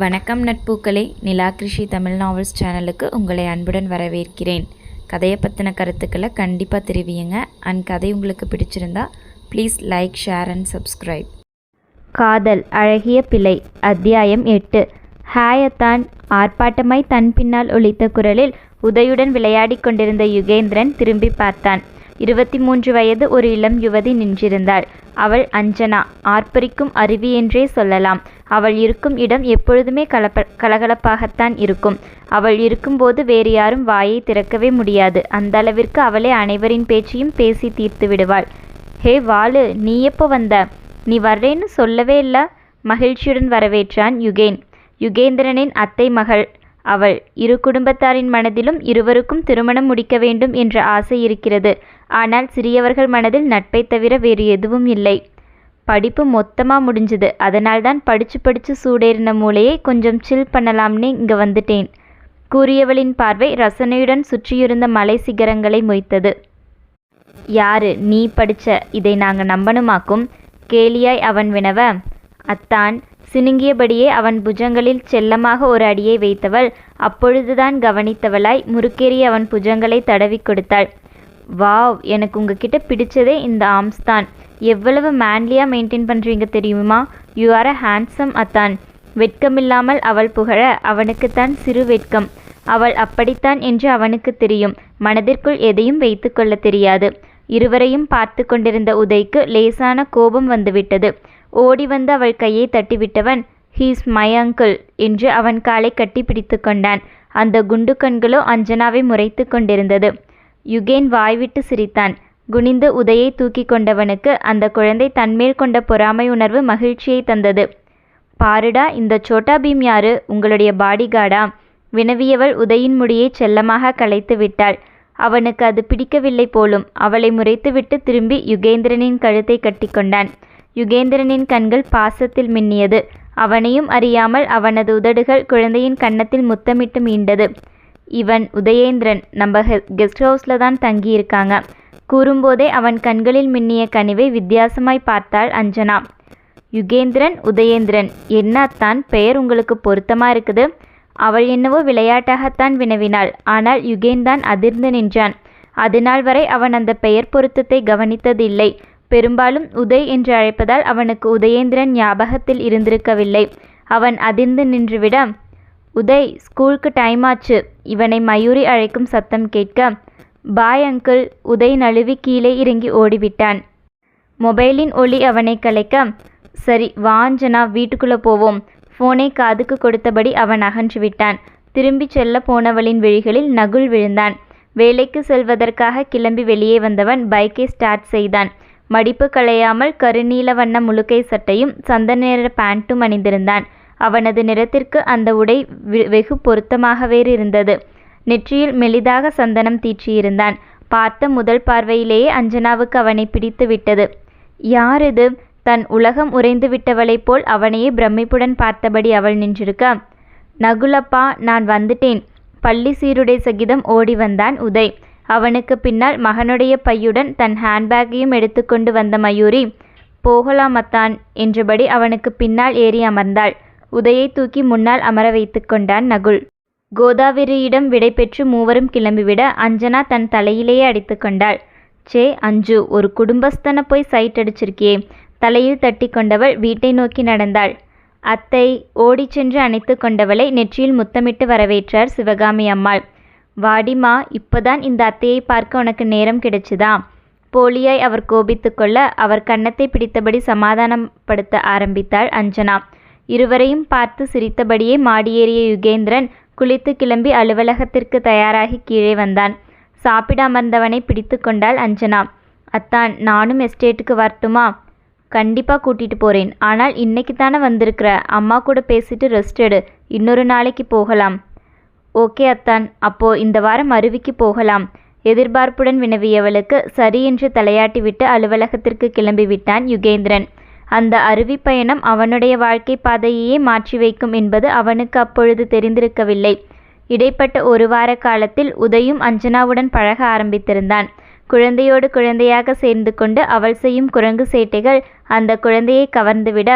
வணக்கம் நட்பூக்களே. நிலா கிருஷி தமிழ் நாவல்ஸ் சேனலுக்கு உங்களை அன்புடன் வரவேற்கிறேன். கதையை பற்றின கருத்துக்களை கண்டிப்பாக தெரிவியுங்க. அண்ட் கதை உங்களுக்கு பிடிச்சிருந்தா please like share and subscribe காதல் அழகிய பிழை அத்தியாயம் எட்டு. ஹாயத்தான் ஆர்ப்பாட்டமாய் தன் பின்னால் ஒழித்த குரலில் உதயுடன் விளையாடிக் கொண்டிருந்த யுகேந்திரன் திரும்பி பார்த்தான். இருபத்தி மூன்று வயது ஒரு இளம் யுவதி நின்றிருந்தாள். அவள் அஞ்சனா. ஆர்ப்பரிக்கும் அருவி என்றே சொல்லலாம். அவள் இருக்கும் இடம் எப்பொழுதுமே கலப்ப கலகலப்பாகத்தான் இருக்கும். அவள் இருக்கும்போது வேறு யாரும் வாயை திறக்கவே முடியாது. அந்த அளவிற்கு அவளே அனைவரின் பேச்சையும் பேசி தீர்த்து விடுவாள். ஹே வாலு நீ எப்போ வந்த? நீ வர்றேன்னு சொல்லவே இல்ல? மகிழ்ச்சியுடன் வரவேற்றான் யுகேன். யுகேந்திரனின் அத்தை மகள் அவள். இரு குடும்பத்தாரின் மனதிலும் இருவருக்கும் திருமணம் முடிக்க வேண்டும் என்ற ஆசை இருக்கிறது. ஆனால் சிறியவர்கள் மனதில் நட்பை தவிர வேறு எதுவும் இல்லை. படிப்பு மொத்தமாக முடிஞ்சுது. அதனால்தான் படிச்சு படிச்சு சூடேறின மூளையை கொஞ்சம் சில் பண்ணலாம்னு இங்கே வந்துட்டேன். கூறியவளின் பார்வை ரசனையுடன் சுற்றியிருந்த மலை சிகரங்களை மொய்த்தது. யாரு நீ படிச்ச இதை நாங்கள் நம்பணுமாக்கும்? கேலியாய் அவன் வினவ? அத்தான். சினுங்கியபடியே அவன் புஜங்களில் செல்லமாக ஒரு அடியை வைத்தவள் அப்பொழுதுதான் கவனித்தவளாய் முறுக்கேறி அவன் புஜங்களை தடவி கொடுத்தாள். வாவ் எனக்கு உங்ககிட்ட பிடிச்சதே இந்த ஆர்ம்ஸ் தான். எவ்வளவு மேன்லியாக மெயின்டைன் பண்ணுறீங்க தெரியுமா? யூ ஆர் அ ஹேண்ட்ஸம் அத்தான். வெட்கமில்லாமல் அவள் புகழ அவனுக்குத்தான் சிறு வெட்கம். அவள் அப்படித்தான் என்று அவனுக்கு தெரியும். மனதிற்குள் எதையும் வைத்துக்கொள்ள தெரியாது. இருவரையும் பார்த்து கொண்டிருந்த உதய்க்கு லேசான கோபம் வந்துவிட்டது. ஓடி வந்து அவள் கையை தட்டிவிட்டவன் ஹீஸ் மை அங்கிள் என்று அவன் காலை கட்டி பிடித்து கொண்டான். அந்த குண்டு கண்களோ அஞ்சனாவை முறைத்து கொண்டிருந்தது. யுகேன் வாய்விட்டு சிரித்தான். குனிந்து உதையை தூக்கி கொண்டவனுக்கு அந்த குழந்தை தன்மேல் கொண்ட பொறாமை உணர்வு மகிழ்ச்சியை தந்தது. பாருடா இந்த சோட்டா பீம் யாரு? உங்களுடைய பாடிகார்டா? வினவியவள் உதயின் முடியை செல்லமாக களைத்து விட்டாள். அவனுக்கு அது பிடிக்கவில்லை போலும். அவளை முறைத்துவிட்டு திரும்பி யுகேந்திரனின் கழுத்தை கட்டிக்கொண்டான் யுகேந்திரனின் கண்கள் பாசத்தில் மின்னியது. அவனையும் அறியாமல் அவனது உதடுகள் குழந்தையின் கன்னத்தில் முத்தமிட்டு மீண்டது. இவன் உதயேந்திரன். நம்ம கெஸ்ட் ஹவுஸில் தான் தங்கியிருக்காங்க. கூறும்போதே அவன் கண்களில் மின்னிய கனிவை வித்தியாசமாய் பார்த்தாள் அஞ்சனா. யுகேந்திரன் உதயேந்திரன் என்னத்தான் பெயர் உங்களுக்கு பொருத்தமாக இருக்குது? அவள் என்னவோ விளையாட்டாகத்தான் வினவினாள். ஆனால் யுகேந்தான் அதிர்ந்து நின்றான். அதுநாள் வரை அவன் அந்த பெயர் பொருத்தத்தை கவனித்ததில்லை. பெரும்பாலும் உதய் என்று அழைப்பதால் அவனுக்கு உதயேந்திரன் ஞாபகத்தில் இருந்திருக்கவில்லை. அவன் அதிர்ந்து நின்றுவிட உதய் ஸ்கூலுக்கு டைம் ஆச்சு. இவனை மயூரி அழைக்கும் சத்தம் கேட்க பாய் அங்கிள். உதய் நழுவி கீழே இறங்கி ஓடிவிட்டான். மொபைலின் ஒளி அவனை கலைக்க சரி வாஞ்சனா வீட்டுக்குள்ளே போவோம். ஃபோனை காதுக்கு கொடுத்தபடி அவன் அகன்று விட்டான் திரும்பிச் செல்ல போனவளின் விழிகளில் நகுல் விழுந்தான். வேலைக்கு செல்வதற்காக கிளம்பி வெளியே வந்தவன் பைக்கை ஸ்டார்ட் செய்தான். மடிப்பு களையாமல் கருநீல வண்ண முழுக்கை சட்டையும் சந்தன நிற பேண்ட்டும் அணிந்திருந்தான். அவனது நிறத்திற்கு அந்த உடை வெகு பொருத்தமாகவே இருந்தது நெற்றியில் மெலிதாக சந்தனம் தீற்றியிருந்தான். பார்த்த முதல் பார்வையிலேயே அஞ்சனாவுக்கு அவனை பிடித்து விட்டது யார் இது தன் உலகம் உறைந்து விட்டவளைப் போல் அவனையே பிரமிப்புடன் பார்த்தபடி அவள் நின்றிருக்க. நகுலப்பா நான் வந்துட்டேன். பள்ளி சீருடை சகிதம் ஓடி வந்தான் உதய். அவனுக்கு பின்னால் மகனுடைய பையுடன் தன் ஹேண்ட்பேக்கையும் எடுத்துக்கொண்டு வந்த மயூரி போகலாமத்தான் என்றபடி அவனுக்கு பின்னால் ஏறி அமர்ந்தாள். உதையை தூக்கி முன்னால் அமர வைத்து கொண்டான் நகுல். கோதாவரியிடம் விடை பெற்று மூவரும் கிளம்பிவிட அஞ்சனா தன் தலையிலேயே அடித்து கொண்டாள். சே அஞ்சு ஒரு குடும்பஸ்தனை போய் சைட் அடிச்சிருக்கியே. தலையில் தட்டி கொண்டவள் வீட்டை நோக்கி நடந்தாள். அத்தை ஓடிச் சென்று அணைத்து கொண்டவளை நெற்றியில் முத்தமிட்டு வரவேற்றார் சிவகாமி அம்மாள். வாடிமா இப்போதான் இந்த அத்தையை பார்க்க உனக்கு நேரம் கிடைச்சுதா போலியாய் அவர் கோபித்து கொள்ள அவர் கன்னத்தை பிடித்தபடி சமாதானப்படுத்த ஆரம்பித்தாள் அஞ்சனா. இருவரையும் பார்த்து சிரித்தபடியே மாடியேறிய யுகேந்திரன் குளித்து கிளம்பி அலுவலகத்திற்கு தயாராகி கீழே வந்தான். சாப்பிட அமர்ந்தவனை பிடித்து கொண்டாள் அஞ்சனா. அத்தான் நானும் எஸ்டேட்டுக்கு வரட்டுமா? கண்டிப்பாக கூட்டிகிட்டு போகிறேன் ஆனால் இன்னைக்கு தானே வந்திருக்கிற? அம்மா கூட பேசிட்டு ரெஸ்ட் எடு. இன்னொரு நாளைக்கு போகலாம். ஓகே அத்தான். அப்போ இந்த வாரம் அருவிக்கு போகலாம். எதிர்பார்ப்புடன் வினவியவளுக்கு சரி என்று தலையாட்டிவிட்டு அலுவலகத்திற்கு கிளம்பி விட்டான் யுகேந்திரன். அந்த அருவி பயணம் அவனுடைய வாழ்க்கை பாதையையே மாற்றி வைக்கும் என்பது அவனுக்கு அப்பொழுது தெரிந்திருக்கவில்லை. இடைப்பட்ட ஒரு வார காலத்தில் உதயும் அஞ்சனாவுடன் பழக ஆரம்பித்திருந்தான். குழந்தையோடு குழந்தையாக சேர்ந்து கொண்டு அவள் செய்யும் குரங்கு சேட்டைகள் அந்த குழந்தையை கவர்ந்துவிட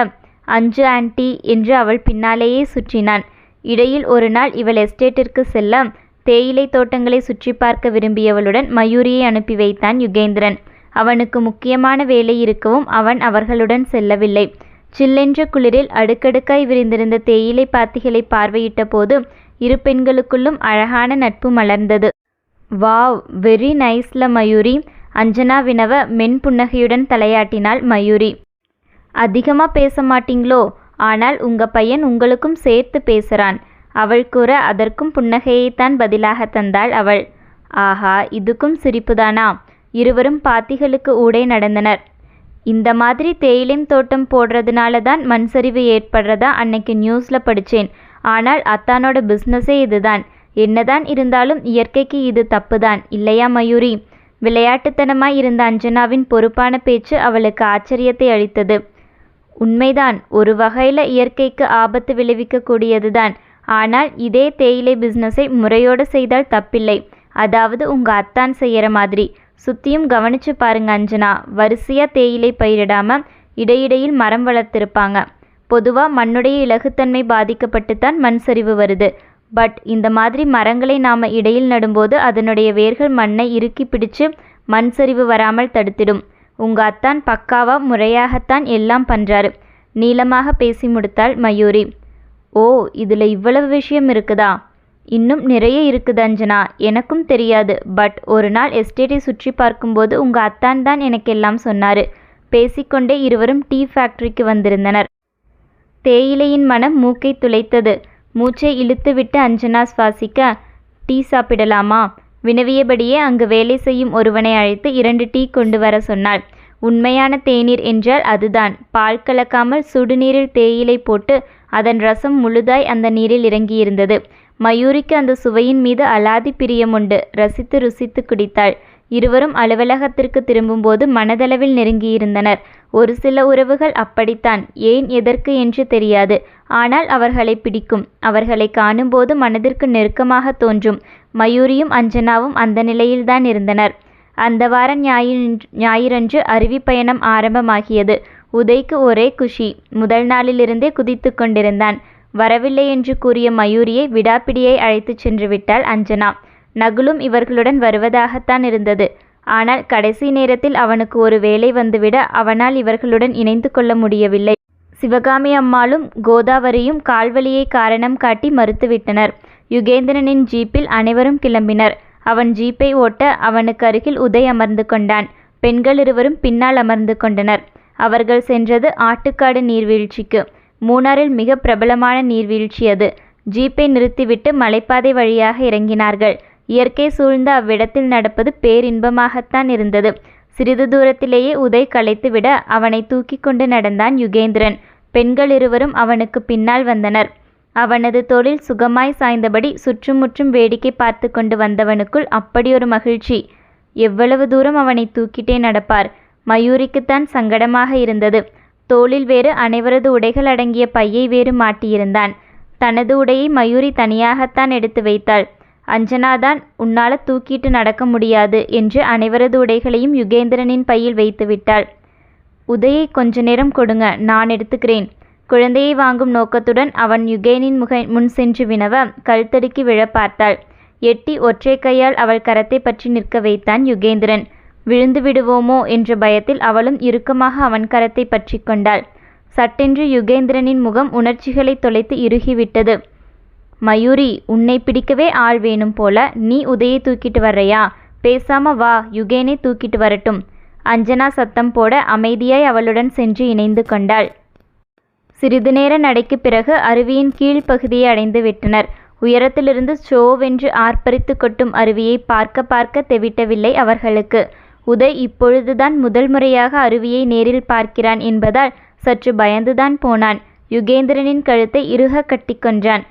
அஞ்சு ஆன்டி என்று அவள் பின்னாலேயே சுற்றினான். இடையில் ஒரு நாள் இவள் எஸ்டேட்டிற்கு செல்ல தேயிலை தோட்டங்களை சுற்றி பார்க்க விரும்பியவளுடன் மயூரியை அனுப்பி வைத்தான் யுகேந்திரன். அவனுக்கு முக்கியமான வேலை இருக்கவும் அவன் அவர்களுடன் செல்லவில்லை. சில்லென்ற குளிரில் அடுக்கடுக்காய் விரிந்திருந்த தேயிலை பாத்திகளை பார்வையிட்ட போது இரு பெண்களுக்குள்ளும் அழகான நட்பு மலர்ந்தது. வாவ் வெரி நைஸ்ல மயூரி. அஞ்சனா வினவ மென் புன்னகையுடன் தலையாட்டினாள் மயூரி. அதிகமா பேச மாட்டீங்களோ? ஆனால் உங்க பையன் உங்களுக்கும் சேர்த்து பேசுறான். அவள் கூற அதற்கும் புன்னகையைத்தான் பதிலாக தந்தாள் அவள். ஆஹா இதுக்கும் சிரிப்புதானா? இருவரும் பாத்திகளுக்கு ஊடே நடந்தனர். இந்த மாதிரி தேயிலையும் தோட்டம் போடுறதுனால தான் மண் சரிவு ஏற்படுறதா அன்னைக்கு நியூஸில் படித்தேன் ஆனால் அத்தானோட பிஸ்னஸே இதுதான். என்னதான் இருந்தாலும் இயற்கைக்கு இது தப்புதான். இல்லையா மயூரி? விளையாட்டுத்தனமாய் இருந்த அஞ்சனாவின் பொறுப்பான பேச்சு அவளுக்கு ஆச்சரியத்தை அளித்தது. உண்மைதான் ஒரு வகையில் இயற்கைக்கு ஆபத்து விளைவிக்கக்கூடியதுதான். ஆனால் இதே தேயிலை பிஸ்னஸை முறையோடு செய்தால் தப்பில்லை. அதாவது உங்கள் அத்தான் செய்கிற மாதிரி. சுற்றியும் கவனிச்சு பாருங்க அஞ்சனா. வரிசையாக தேயிலை பயிரிடாமல் இடையிடையில் மரம் வளர்த்திருப்பாங்க. பொதுவாக மண்ணுடைய இலகுத்தன்மை பாதிக்கப்பட்டுத்தான் மண் சரிவு வருது. பட் இந்த மாதிரி மரங்களை நாம் இடையில் நடும்போது அதனுடைய வேர்கள் மண்ணை இறுக்கி பிடிச்சு மண் சரிவு வராமல் தடுத்திடும். உங்கள் அத்தான் பக்காவாக முறையாகத்தான் எல்லாம் பண்ணுறாரு நீளமாக பேசி முடித்தாள் மயூரி. ஓ இதில் இவ்வளவு விஷயம் இருக்குதா? இன்னும் நிறைய இருக்குது அஞ்சனா. எனக்கும் தெரியாது. பட் ஒரு நாள் எஸ்டேட்டை சுற்றி பார்க்கும்போது உங்கள் அத்தான் தான் எனக்கெல்லாம் சொன்னாரு. பேசிக்கொண்டே இருவரும் டீ ஃபேக்டரிக்கு வந்திருந்தனர். தேயிலையின் மனம் மூக்கை துளைத்தது. மூச்சை இழுத்துவிட்டு அஞ்சனா சுவாசிக்க டீ சாப்பிடலாமா? வினவியபடியே அங்கு வேலை செய்யும் ஒருவனை அழைத்து இரண்டு டீ கொண்டு வர சொன்னாள். உண்மையான தேநீர் என்றால் அதுதான். பால் கலக்காமல் சுடுநீரில் தேயிலை போட்டு அதன் ரசம் முழுதாய் அந்த நீரில் இறங்கியிருந்தது. மயூரிக்கு அந்த சுவையின் மீது அலாதி பிரியம் உண்டு ரசித்து ருசித்து குடித்தாள். இருவரும் அலுவலகத்திற்கு திரும்பும்போது மனதளவில் நெருங்கியிருந்தனர். ஒரு சில உறவுகள் அப்படித்தான். ஏன் எதற்கு என்று தெரியாது. ஆனால் அவர்களை பிடிக்கும். அவர்களை காணும்போது மனதிற்கு நெருக்கமாக தோன்றும். மயூரியும் அஞ்சனாவும் அந்த நிலையில்தான் இருந்தனர். அந்த வார ஞாயிறு ஞாயிறன்று அருவி பயணம் ஆரம்பமாகியது. உதய்க்கு ஒரே குஷி. முதல் நாளிலிருந்தே குதித்து கொண்டிருந்தான். வரவில்லை என்று கூறிய மயூரியை விடாப்பிடியை அழைத்துச் சென்று விட்டாள் அஞ்சனா. நகுலும் இவர்களுடன் வருவதாகத்தான் இருந்தது. ஆனால் கடைசி நேரத்தில் அவனுக்கு ஒரு வேலை வந்துவிட அவனால் இவர்களுடன் இணைந்து கொள்ள முடியவில்லை. சிவகாமி அம்மாளும் கோதாவரியும் கால்வலியை காரணம் காட்டி மறுத்துவிட்டனர். யுகேந்திரனின் ஜீப்பில் அனைவரும் கிளம்பினர். அவன் ஜீப்பை ஓட்ட அவனுக்கு அருகில் உதய் அமர்ந்து கொண்டான். பெண்கள் இருவரும் பின்னால் அமர்ந்து கொண்டனர். அவர்கள் சென்றது ஆட்டுக்காடு நீர்வீழ்ச்சிக்கு. மூணாறில் மிக பிரபலமான நீர்வீழ்ச்சி அது. ஜீப்பை நிறுத்திவிட்டு மலைப்பாதை வழியாக இறங்கினார்கள். இயற்கை சூழ்ந்த அவ்விடத்தில் நடப்பது பேரின்பமாகத்தான் இருந்தது. சிறிது தூரத்திலேயே உதய் களைத்துவிட அவனை தூக்கி கொண்டு நடந்தான் யுகேந்திரன். பெண்கள் இருவரும் அவனுக்கு பின்னால் வந்தனர். அவனது தொழில் சுகமாய் சாய்ந்தபடி சுற்றுமுற்றும் வேடிக்கை பார்த்து கொண்டு வந்தவனுக்குள் அப்படியொரு மகிழ்ச்சி. எவ்வளவு தூரம் அவனை தூக்கிட்டே நடப்பார். மயூரிக்குத்தான் சங்கடமாக இருந்தது. தோளில் வேறு அனைவரது உடைகள் அடங்கிய பையை வேறு மாட்டியிருந்தான். தனது உடையை மயூரி தனியாகத்தான் எடுத்து வைத்தாள். அஞ்சனாதான் உன்னால தூக்கிட்டு நடக்க முடியாது என்று அனைவரது உடைகளையும் யுகேந்திரனின் பையில் வைத்து விட்டாள். உதயை கொஞ்ச நேரம் கொடுங்க நான் எடுத்துக்கிறேன். குழந்தையை வாங்கும் நோக்கத்துடன் அவன் யுகேனின் முக முன் சென்று வினவ கழுத்தடுக்கி விழ பார்த்தாள். எட்டி ஒற்றை கையால் அவள் கரத்தை பற்றி நிற்க வைத்தான் யுகேந்திரன். விழுந்து விடுவோமோ என்ற பயத்தில் அவளும் இறுக்கமாக அவன் கரத்தை பற்றி கொண்டாள். சட்டென்று யுகேந்திரனின் முகம் உணர்ச்சிகளை தொலைத்து இறுகிவிட்டது. மயூரி உன்னை பிடிக்கவே ஆள் வேணும் போல நீ உதயை தூக்கிட்டு வர்றையா? பேசாம வா யுகேனை தூக்கிட்டு வரட்டும் அஞ்சனா சத்தம் போட அமைதியாய் அவளுடன் சென்று இணைந்து கொண்டாள். சிறிது நேர நடைக்கு பிறகு அருவியின் கீழ்ப்பகுதியை அடைந்து விட்டனர். உயரத்திலிருந்து சோவென்று ஆர்ப்பரித்து கொட்டும் அருவியை பார்க்க பார்க்க தெவிட்டவில்லை அவர்களுக்கு. உதய் இப்பொழுதுதான் முதல் முறையாக அருவியை நேரில் பார்க்கிறான் என்பதால் சற்று பயந்துதான் போனான். யுகேந்திரனின் கழுத்தை இறுக கட்டிக்கொன்றான்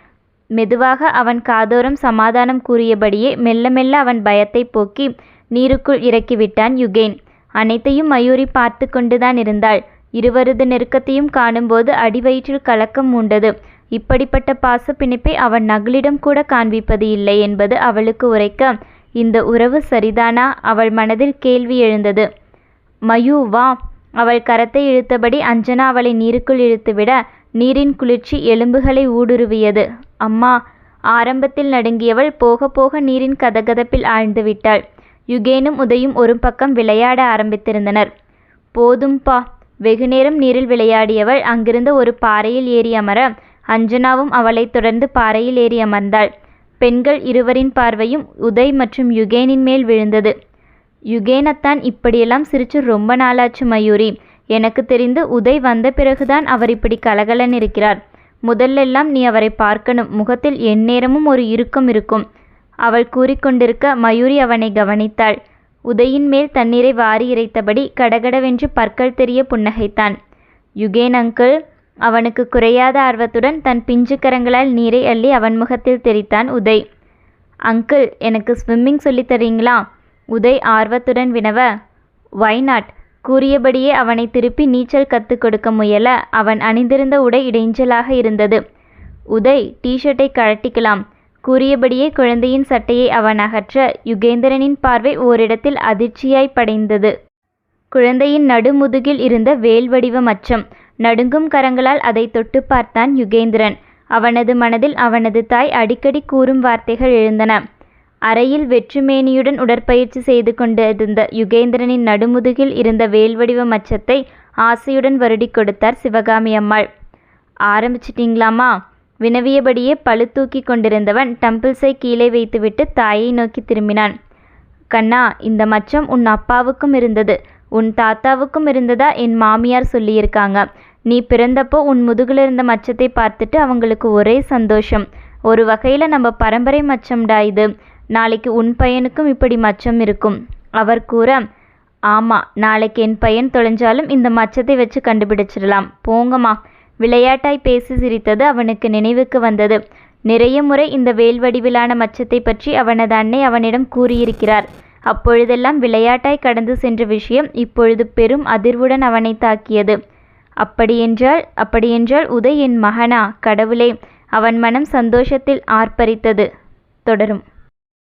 மெதுவாக அவன் காதோரம் சமாதானம் கூறியபடியே மெல்ல மெல்ல அவன் பயத்தை போக்கி நீருக்குள் இறக்கிவிட்டான் யுகேன். அனைத்தையும் மயூரி பார்த்து கொண்டுதான் இருந்தாள். இருவரது நெருக்கத்தையும் காணும்போது அடிவயிற்றில் கலக்கம் மூண்டது. இப்படிப்பட்ட பாச பிணைப்பை அவன் நகலிடம் கூட காண்பிப்பது இல்லை என்பது அவளுக்கு உரைக்க இந்த உறவு சரிதானா? அவள் மனதில் கேள்வி எழுந்தது. மயூ வா. அவள் கரத்தை இழுத்தபடி அஞ்சனா அவளை நீருக்குள் இழுத்துவிட நீரின் குளிர்ச்சி எலும்புகளை ஊடுருவியது. அம்மா ஆரம்பத்தில் நடுங்கியவள் போக போக நீரின் கதகதப்பில் ஆழ்ந்து விட்டாள். யுகேனும் உதயும் ஒரு பக்கம் விளையாட ஆரம்பித்திருந்தனர். போதும்பா. வெகுநேரம் நீரில் விளையாடியவள் அங்கிருந்த ஒரு பாறையில் ஏறி அமர அஞ்சனாவும் அவளைத் தொடர்ந்து பாறையில் ஏறி அமர்ந்தாள். பெண்கள் இருவரின் பார்வையும் உதய் மற்றும் யுகேனின் மேல் விழுந்தது. யுகேனத்தான் இப்படியெல்லாம் சிரிச்சு ரொம்ப நாளாச்சு மயூரி. எனக்கு தெரிந்து உதய் வந்த பிறகுதான் அவர் இப்படி கலகலன் இருக்கிறார். முதல்லெல்லாம் நீ அவரை பார்க்கணும். முகத்தில் எந்நேரமும் ஒரு இறுக்கம் இருக்கும். அவள் கூறிக்கொண்டிருக்க மயூரி அவனை கவனித்தாள். உதயின் மேல் தண்ணீரை வாரி இறைத்தபடி கடகடவென்று பற்கள் தெரிய புன்னகைத்தான். யுகேன் அங்கிள் அவனுக்கு குறையாத ஆர்வத்துடன் தன் பிஞ்சு கரங்களால் நீரை அள்ளி அவன் முகத்தில் தெரித்தான் உதய். அங்கிள் எனக்கு ஸ்விம்மிங் சொல்லித் தரீங்களா? உதய் ஆர்வத்துடன் வினவ. வை நாட் கூறியபடியே அவனை திருப்பி நீச்சல் கற்றுக் கொடுக்க முயல. அவன் அணிந்திருந்த உடை இடைஞ்சலாக இருந்தது. உதய் டீஷர்ட்டை கழட்டிக்கலாம். கூறியபடியே குழந்தையின் சட்டையை அவன் அகற்ற யுகேந்திரனின் பார்வை ஓரிடத்தில் அதிர்ச்சியாய் படைந்தது. குழந்தையின் நடுமுதுகில் இருந்த வேல் வடிவ மச்சம் நடுங்கும் கரங்களால் அதை தொட்டு பார்த்தான் யுகேந்திரன். அவனது மனதில் அவனது தாய் அடிக்கடி கூறும் வார்த்தைகள் எழுந்தன. அறையில் வெற்றுமேனியுடன் உடற்பயிற்சி செய்து கொண்டிருந்த யுகேந்திரனின் நடுமுதுகில் இருந்த வேல் வடிவ மச்சத்தை ஆசையுடன் வருடி கொடுத்தார் சிவகாமி அம்மாள். ஆரம்பிச்சிட்டிங்களாமா வினவியபடியே பழு தூக்கி கொண்டிருந்தவன் டம்பிள்ஸை கீழே வைத்துவிட்டு தாயை நோக்கி திரும்பினான். கண்ணா இந்த மச்சம் உன் அப்பாவுக்கும் இருந்தது. உன் தாத்தாவுக்கும் இருந்ததா? என் மாமியார் சொல்லியிருக்காங்க. நீ பிறந்தப்போ உன் முதுகில் இருந்த மச்சத்தை பார்த்துட்டு அவங்களுக்கு ஒரே சந்தோஷம். ஒரு வகையில் நம்ம பரம்பரை மச்சம்டா இது. நாளைக்கு உன் பையனுக்கும் இப்படி மச்சம் இருக்கும். அவர் கூற ஆமாம் நாளைக்கு என் பையன் தொலைஞ்சாலும் இந்த மச்சத்தை வச்சு கண்டுபிடிச்சிடலாம். போங்கம்மா. விளையாட்டாய் பேசி சிரித்தது அவனுக்கு நினைவுக்கு வந்தது. நிறைய முறை இந்த வேல் வடிவிலான மச்சத்தை பற்றி அவனது அன்னை அவனிடம் கூறியிருக்கிறார். அப்பொழுதெல்லாம் விளையாட்டாய் கடந்து சென்ற விஷயம் இப்பொழுது பெரும் அதிர்வுடன் அவனை தாக்கியது. அப்படியென்றால் அப்படியென்றால் உதய் என் மகனா கடவுளே அவன் மனம் சந்தோஷத்தில் ஆர்ப்பரித்தது. தொடரும்.